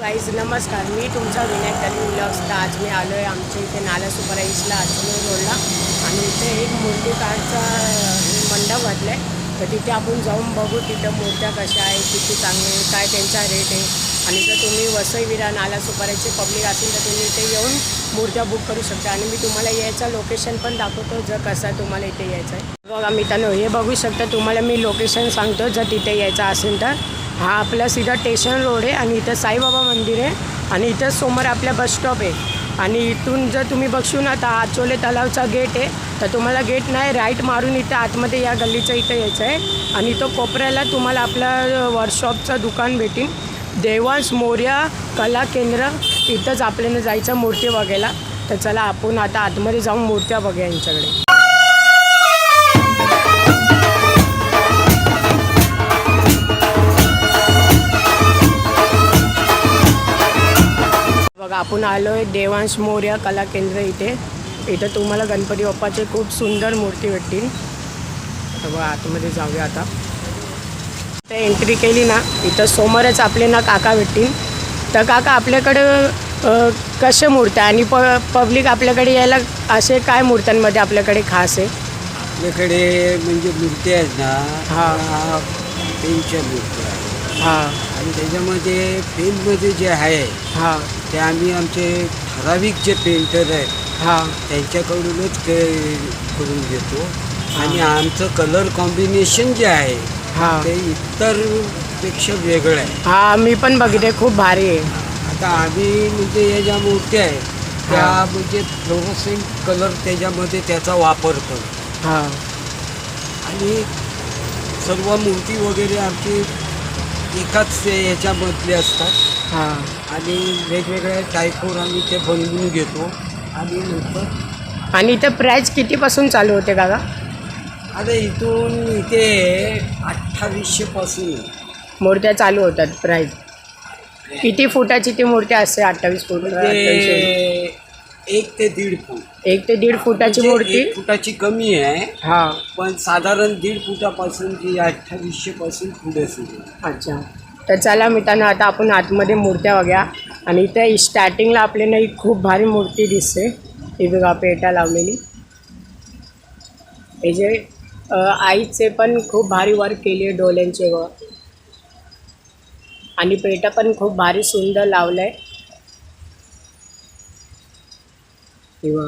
Guys नमस्कार. मी तुमचा Vinayak Dalvi blogs. आज मी आलो आहे आमच्या इथे नाला सुपर ईस्टला अजमेर रोडला. आणि इथे एक मूर्तिकारचा मंडप घातला आहे तर तिथे आपण जाऊन बघू तिथं मूर्त्या कशा आहे किती चांगले काय त्यांचा रेट आहे. आणि जर तुम्ही वसईविरा नाला सुपाऱ्याचे पब्लिक असेल तर तुम्ही इथे येऊन मूर्त्या बुक करू शकता. आणि मी तुम्हाला यायचं लोकेशन पण दाखवतो जर कसं तुम्हाला इथे यायचं आहे. बघा मित्रांनो हे बघू शकता तुम्हाला मी लोकेशन सांगतो जर तिथे यायचं असेल तर. हा आपला सीधा स्टेशन रोड आहे आणि इथं साईबाबा मंदिर आहे. आणि इथं समोर आपल्या बस स्टॉप आहे. आणि इथून जर तुम्ही बघशू ना तर आचोले तलावचा गेट आहे. तर तुम्हाला गेट नाही राईट मारून इथं आतमध्ये या गल्लीचं इथं यायचं आहे. आणि तो कोपऱ्याला तुम्हाला आपलं वर्कशॉपचं दुकान भेटेल. देवांश मोर्या कला केंद्र इथंच आपल्याला जायचं मूर्ती बघायला. तर चला आपण आता आतमध्ये जाऊन मूर्त्या बघूया यांच्याकडे. बघा आपण आलो आहे देवांश मोर्या कला केंद्र इथे. इथं तुम्हाला गणपती बाप्पाचे खूप सुंदर मूर्ती भेटतील. बघा आतमध्ये जाऊया आता. इथं एंट्री केली ना इथं समोरच आपले ना काका भेटतील. तर काका आपल्याकडं कशा मूर्त्या आणि प पब्लिक आपल्याकडे यायला असे काय मूर्त्यांमध्ये आपल्याकडे खास आहे? आपल्याकडे म्हणजे मूर्ती आहेत ना हा. त्या पेनच्या मूर्त्या हां. आणि त्याच्यामध्ये पेनमध्ये जे आहे हां. ते आम्ही आमचे ठराविक जे पेंटर आहेत हां. त्यांच्याकडूनच ते करून घेतो. आणि आमचं कलर कॉम्बिनेशन जे आहे हां. ते इतरपेक्षा वेगळं आहे. हां मी पण बघितले खूप भारी आहे. आता आम्ही म्हणजे या ज्या मूर्त्या आहेत त्या. म्हणजे फ्लोरोसेंट कलर त्याच्यामध्ये त्याचा वापर करतो हां. आणि सर्व मूर्ती वगैरे आमची एकाच ते याच्यामधले असतात. हां. आणि वेगवेगळ्या टाईपवर आम्ही ते बनवून घेतो. आणि नंतर आणि इथे प्राईज कितीपासून चालू होते काका आता इथून इथे अठ्ठावीसशेपासून मूर्त्या चालू होतात प्राईज किती फुटाची ती मूर्ती असते अठ्ठावीस फूट अठ्ठावीस म्हणजे एक ते दीड फूट. एक ते दीड फुटाची म्हणजे मूर्ती. एक फुटाची कमी आहे हां. पण साधारण दीड फुटापासून ती अठ्ठावीसशेपासून पुढे सुरू अच्छा. तर चला मित्रांनो आता आपण आतमध्ये मूर्त्या बघ्या. आणि इथे स्टार्टिंगला आपल्याला एक खूप भारी मूर्ती दिसते. ही बघा पेटा लावलेली. हे जे अ, आईचे पण खूप भारी वर्क केली आहे डोल्यांचे व. आणि पेटा पण खूप भारी सुंदर लावलं आहे किंवा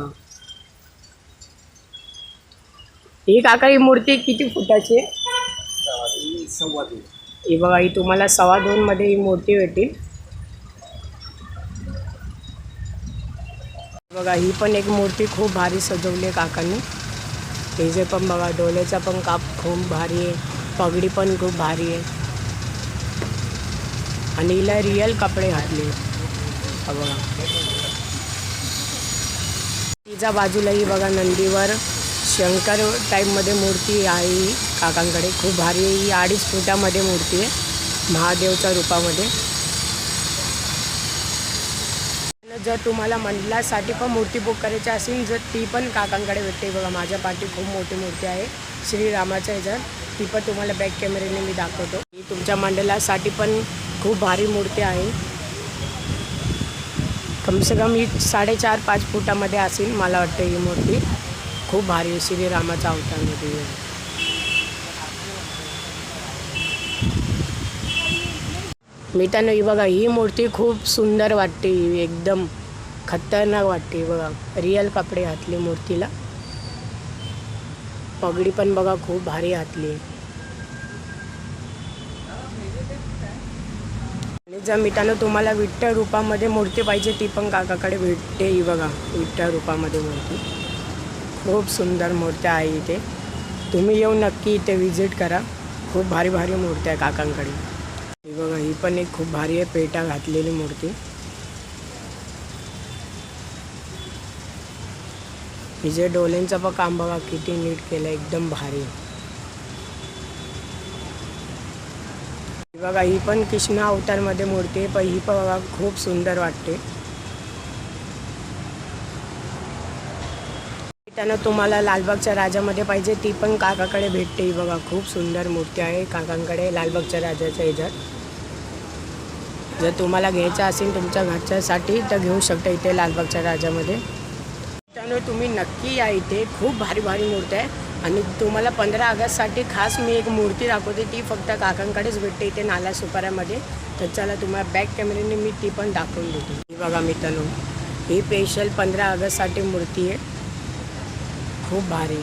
ही काका ही मूर्ती किती फुटाची आहे? सव्वा दोन ही बघा ही तुम्हाला सव्वा दोनमध्ये ही मूर्ती भेटेल. बघा ही पण एक मूर्ती खूप भारी सजवली आहे काकांनी. हे जे पण बघा डोल्याचा पण काप खूप भारी आहे. पगडी पण खूप भारी आहे. आणि हिला रिअल कपडे घातले बघा. तिच्या बाजूलाही बघा नंदीवर शंकर टाईपमध्ये मूर्ती आहे काकांकडे. खूप भारी ही. अडीच फुटामध्ये मूर्ती आहे. महादेवच्या रूपामध्ये. जर तुम्हाला मंडळासाठी पण मूर्ती बुक करायची असेल जर ती पण काकांकडे भेटते. बघा माझ्या पाठी खूप मोठी मूर्ती आहे. श्रीरामाच्या ह्याच्यात ती पण तुम्हाला बॅक कॅमेऱ्याने मी दाखवतो. ही तुमच्या मंडळासाठी पण खूप भारी मूर्ती आहे. कमसे कम ही साडेचार पाच फुटामध्ये असेल मला वाटतं ही मूर्ती. खूप भारी आहे श्रीरामाचा अवतारमध्ये आहे. मित्रांनो ही बघा ही मूर्ती खूप सुंदर वाटते ही एकदम खतरनाक वाटते बघा. रिअल कपडे घातले मूर्तीला. पगडी पण बघा खूप भारी घातली आहे आणि म्हणजे जर मित्रांनो तुम्हाला विठ्ठल रूपामध्ये मूर्ती पाहिजे ती पण काकाकडे भेटते. ही बघा विठ्ठल रूपामध्ये मूर्ती. खूप सुंदर मूर्त्या आहे इथे. तुम्ही येऊन नक्की इथे विजिट करा. खूप भारी भारी मूर्त्या आहे काकांकडे. ही बघा ही पण एक खूप भारी आहे पेटा घातलेली मूर्ती. हिजे डोलेंचं पण काम बघा किती नीट केलं एकदम भारी बघा ही पण कृष्णा अवतारमध्ये मूर्ती आहे पण ही पण बघा खूप सुंदर वाटते. त्यानं तुम्हाला लालबागच्या राजामध्ये पाहिजे ती पण काकाकडे भेटते. ही बघा खूप सुंदर मूर्ती आहे काकांकडे लालबागच्या राजाच्या ह्याच्यात जर तुम्हाला घ्यायचं असेल तुमच्या घरच्यासाठी तर घेऊ शकता इथे लालबागच्या राजामध्ये. त्यामुळे तुम्ही नक्की या इथे. खूप भारी भारी मूर्ती आहे. आणि तुम्हाला पंधरा ऑगस्टसाठी खास मी एक मूर्ती दाखवते ती फक्त काकांकडेच भेटते इथे नाला सुपाऱ्यामध्ये. तर चला तुम्हाला बॅक कॅमेऱ्याने मी ती पण दाखवून देते. ही बघा मित्रांनो ही स्पेशल पंधरा ऑगस्टसाठी मूर्ती आहे. खूप भारी.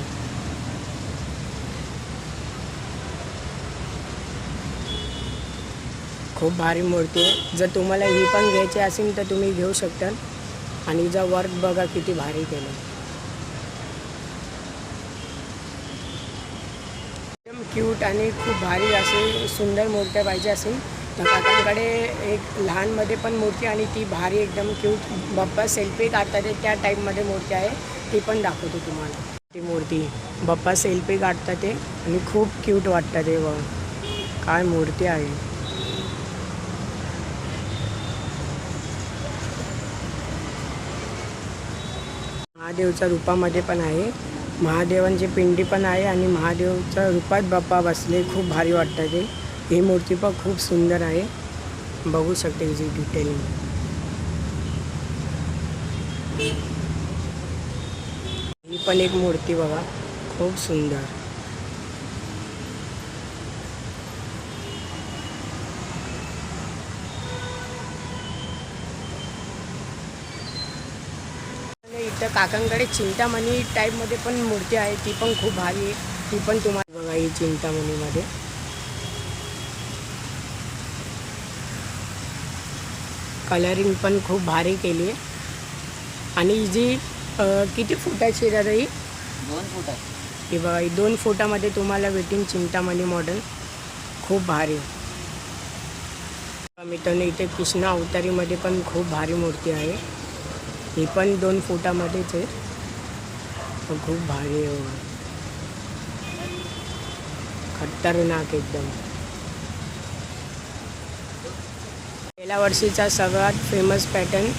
खूप भारी मूर्ती आहे. जर तुम्हाला ही पण घ्यायची असेल तर तुम्ही घेऊ शकता. आणि हिचा वर्क बघा किती भारी केलं. क्यूट आणि खूप भारी असे सुंदर मूर्त्या पाहिजे असेल. तर काकांकडे एक लहानमध्ये पण मूर्ती आणि ती भारी एकदम क्यूट बाप्पा सेल्फी काढतात ते त्या टाईपमध्ये मूर्ती आहे. ती पण दाखवतो तुम्हाला. ती मूर्ती बाप्पा सेल्फी काढतात ते आणि खूप क्यूट वाटतात ते बघ. काय मूर्ती आहे. महादेवच्या रूपामध्ये पण आहे. महादेवांची पिंडी पण आहे आणि महादेवच्या रूपात बाप्पा बसले खूप भारी वाटतं ते. ही मूर्ती पण खूप सुंदर आहे. बघू शकते हिची डिटेलिंग ही पण एक मूर्ती बघा खूप सुंदर आणि इथं काकांकडे चिंतामणी टाईपमध्ये पण मूर्ती आहे ती पण खूप भारी आहे. ती पण तुम्हाला बघा ही चिंतामणीमध्ये. कलरिंग पण खूप भारी केली आहे. आणि जी अ, किती फुटाची आहे दादा ही? दोन फूट आहे. ही बघा ही दोन फुटामध्ये तुम्हाला भेटीन चिंतामणी मॉडेल खूप भारी मित्रांनो इथे कृष्णा अवतारीमध्ये पण खूप भारी मूर्ती आहे. हे पण दोन फुटामध्येच आहे खूप भारी आहे हो. खतरनाक एकदम. गेल्या वर्षीचा सगळ्यात फेमस पॅटर्न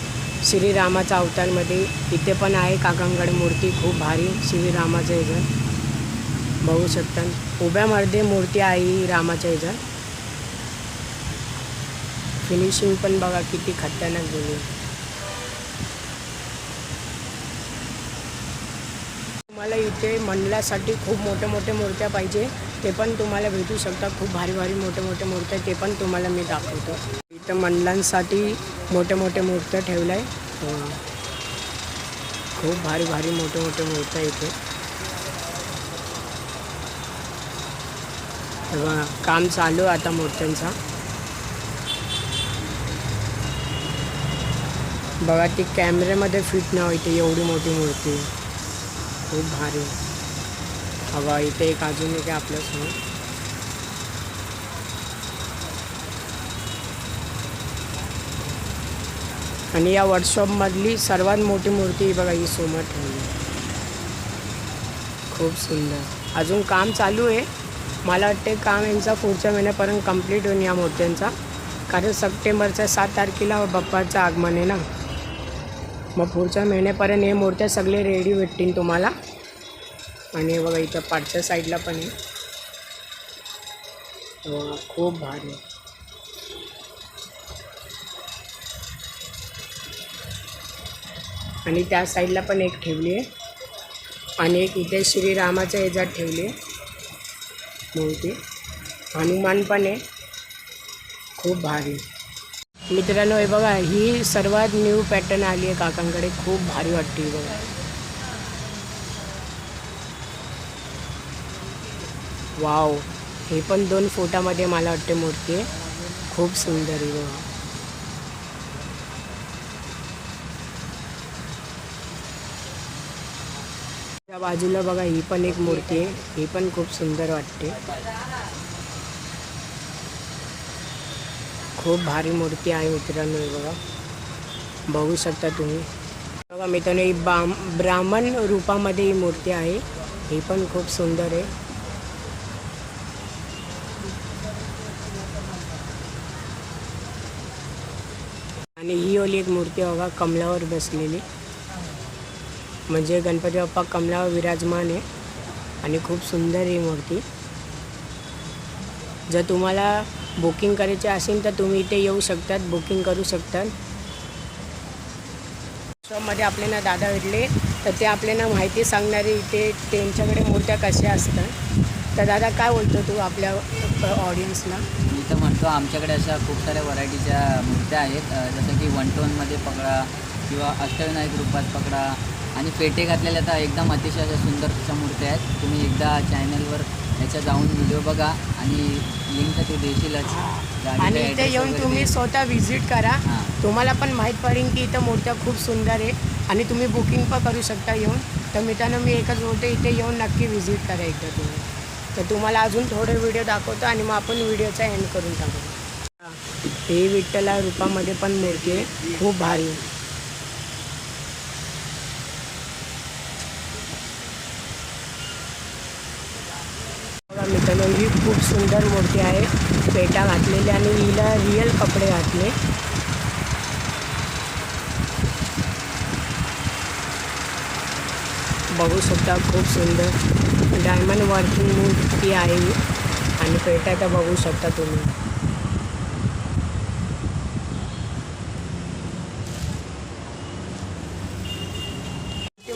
श्रीरामाचा अवतारमध्ये. इथे पण आहे काकांकडे मूर्ती. खूप भारी श्रीरामाच्या ह्याच्यात बघू शकता. उभ्यामध्ये मूर्ती आहे रामाच्या ह्याच्यात फिनिशिंग पण बघा किती खतरनाक गेली तुम्हाला इथे मंडळासाठी खूप मोठ्या मोठ्या मूर्त्या पाहिजे. ते पण तुम्हाला भेटू शकतात. खूप भारी भारी मोठ्या मोठ्या मूर्त्या ते पण तुम्हाला मी दाखवतो. इथं मंडळांसाठी मोठ्या मोठ्या मूर्त्या ठेवल्या. आहे खूप भारी भारी मोठ्या मोठ्या मूर्त्या इथे. काम चालू आहे आता मूर्त्यांचा. बघा ती कॅमेऱ्यामध्ये फिट नाही होते. एवढी मोठी मूर्ती. खूप भारी. हवा इथे एक अजून एक आहे आपल्यासमोर आणि या वर्कशॉपमधली सर्वात मोठी मूर्ती ही बघा ही समोर ठेवली. खूप सुंदर. अजून काम चालू आहे. मला वाटते काम यांचा पुढच्या महिन्यापर्यंत कंप्लीट होईल या मूर्त्यांचा. कारण सप्टेंबरच्या सात तारखेला बाप्पाचं आगमन आहे ना. मग पुढच्या महिन्यापर्यंत हे मूर्त्या सगळे रेडी भेटतील तुम्हाला. आणि बघा इथं पाठच्या साईडला पण आहे खूप भारी आणि त्या साईडला पण एक ठेवली आहे. आणि एक इथे श्रीरामाच्या याच्यात ठेवली आहे मूर्ती. हनुमान पण आहे. खूप भारी मित्रांनो हे बघा ही सर्वात न्यू पॅटर्न आली आहे काकांकडे. खूप भारी वाटते बघा. वाव हे पण दोन फोटामध्ये मला वाटते मूर्ती आहे. खूप सुंदर आहे बघा. त्या बाजूला बघा ही पण एक मूर्ती आहे. ही पण खूप सुंदर वाटते. खूप भारी मूर्ती आहे मित्रांनो बघा. बघू शकता तुम्ही. बघा मित्रांनो ही बाम ब्राह्मण रूपामध्ये ही मूर्ती आहे. ही पण खूप सुंदर आहे. आणि ही ओली एक मूर्ती बघा कमलावर बसलेली. म्हणजे गणपती बाप्पा कमलावर विराजमान आहे. आणि खूप सुंदर ही मूर्ती. जर तुम्हाला बुकिंग करायचे असेल तर तुम्ही इथे येऊ शकतात बुकिंग करू शकतात. शॉपमध्ये आपल्याला दादा भेटले तर ते आपल्याला माहिती सांगणारे इथे त्यांच्याकडे मूर्त्या कशा असतात. तर दादा काय बोलतो तू आपल्या ऑडियन्सला मी तर म्हणतो आमच्याकडे अशा खूप साऱ्या व्हरायटीच्या मूर्त्या आहेत. जसं की वन टोनमध्ये पकडा किंवा अष्टविनायक रूपात पकडा. आणि पेटे घातलेल्या तर एकदम अतिशय अशा सुंदर अशा मूर्त्या आहेत. तुम्ही एकदा चॅनलवर याच्या जाऊन व्हिडिओ बघा आणि लिंक तर तू देशीलच. आणि इथे येऊन तुम्ही. स्वतः व्हिजिट करा. तुम्हाला पण माहीत पडेल की इथं मूर्त्या खूप सुंदर आहे आणि तुम्ही बुकिंग पण करू शकता येऊन. तर मित्रांनो मी एकच बोलतो इथे येऊन नक्की व्हिजिट करा एकदा तुम्ही. तर तुम्हाला अजून थोडे व्हिडिओ दाखवतो आणि मग आपण व्हिडिओचा एंड करून टाकू. हे विठ्ठला रूपामध्ये पण मूर्ती आहे. खूप भारी. बघा ही खूप सुंदर मूर्ती आहे. पेटा घातलेली आणि हिला रिअल कपडे घातले. बघू शकता खूप सुंदर. डायमंड वर्किंग मूर्ती आहे ही. आणि पेटा तर बघू शकता तुम्ही.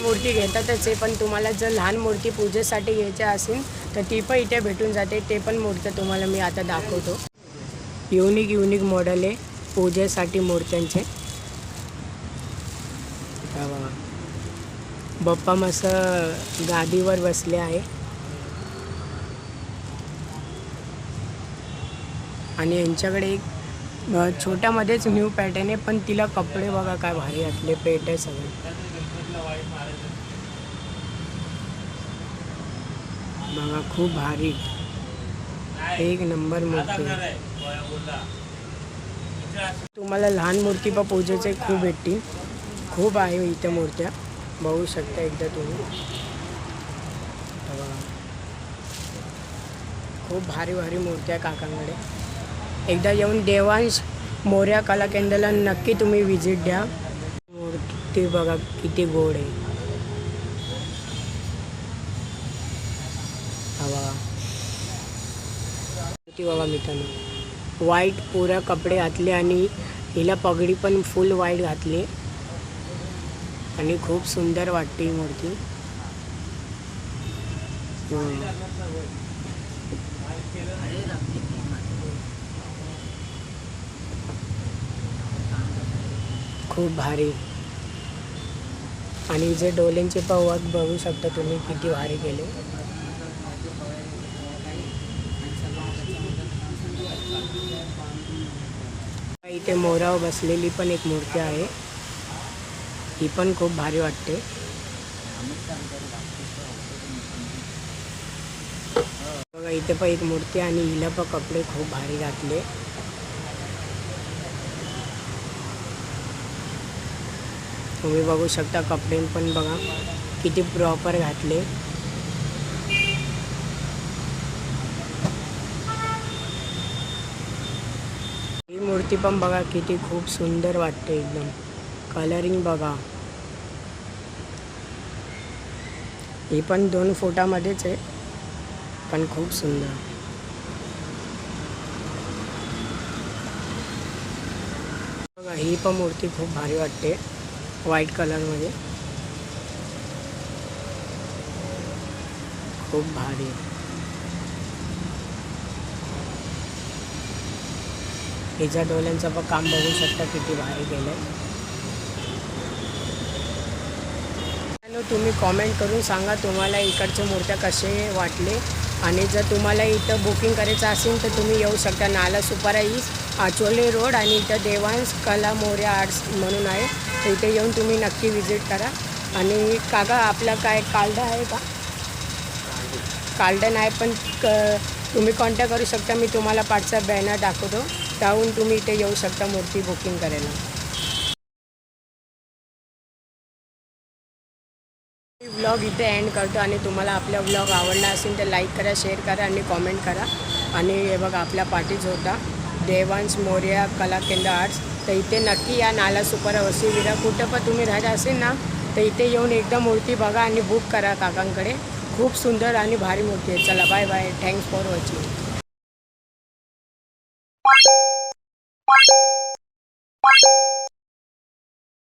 मूर्ती घेतातच आहे पण तुम्हाला जर लहान मूर्ती पूजेसाठी घ्यायची असेल तर ती पण इथे भेटून जाते. ते पण मूर्त्या तुम्हाला मी आता दाखवतो. युनिक युनिक मॉडेल आहे पूजेसाठी मूर्त्यांचे. बाप्पा मस्त गादीवर बसले आहे. आणि यांच्याकडे एक छोट्यामध्येच न्यू पॅटर्न आहे पण तिला कपडे बघा काय भारी घातले पेट आहे सगळे. सांगा खूप भारी. एक नंबर मूर्ती. तुम्हाला लहान मूर्ती पण पूजेचे खूप भेटतील. खूप आहे इथं मूर्त्या. बघू शकता एकदा तुम्ही. खूप भारी भारी मूर्त्या काकांकडे. एकदा येऊन देवांश मोर्या कला केंद्राला नक्की तुम्ही व्हिजिट द्या. मूर्ती बघा किती गोड आहे हा बघा ती बघा मित्रांनो व्हाईट पुरा कपडे घातले आणि हिला पगडी पण फुल व्हाईट घातली. आणि खूप सुंदर वाटते ही मूर्ती. खूप भारी. आणि जे डोलेंचे पवात बघू शकता तुम्ही किती भारी केले. इथे मोरावर बसलेली पण एक मूर्ती आहे. ही पण खूप भारी वाटते. बघा इथे पण एक मूर्ती आणि हिला पण कपडे खूप भारी घातले. तुम्ही बघू शकता कपडे पण बघा किती प्रॉपर घातले. मूर्ती पण बघा किती खूप सुंदर वाटते एकदम. कलरिंग बघा. ही पण दोन फुटामध्येच आहे पण खूप सुंदर. बघा ही पण मूर्ती खूप भारी वाटते व्हाईट कलरमध्ये खूप भारी. हिच्या डोल्यांचं पण काम बघू शकता किती भारी गेलं आहे तुम्ही कॉमेंट करून सांगा तुम्हाला इकडचे मूर्त्या कसे वाटले. आणि जर तुम्हाला इथं बुकिंग करायचं असेल तर तुम्ही येऊ शकता. नाला सुपारा ईस्ट आचोले रोड आणि इथं देवांश कला मोर्या आर्ट्स म्हणून आहे. तर इथे येऊन तुम्ही नक्की विजिट करा. आणि काका आपला काय कालडा आहे का? कालडन नाही पण क तुम्ही कॉन्टॅक्ट करू शकता. मी तुम्हाला पाठचा बॅनर दाखवतो. त्याहून तुम्ही इथे येऊ शकता मूर्ती बुकिंग करायला. व्लॉग इथे एंड करतो आणि तुम्हाला आपला व्लॉग आवडला असेल तर लाईक करा शेअर करा आणि कॉमेंट करा. आणि हे बघा आपल्या पाठीच होता देवांश मोर्या कला केंद्र आर्ट्स तर इथे नक्की या नाला सुपारा वसी विरा. कुठं पण तुम्ही राहिला असेल ना तर इथे येऊन एकदा मूर्ती बघा आणि बुक करा काकांकडे. खूप सुंदर आणि भारी मूर्ती आहे. चला bye bye thanks for watching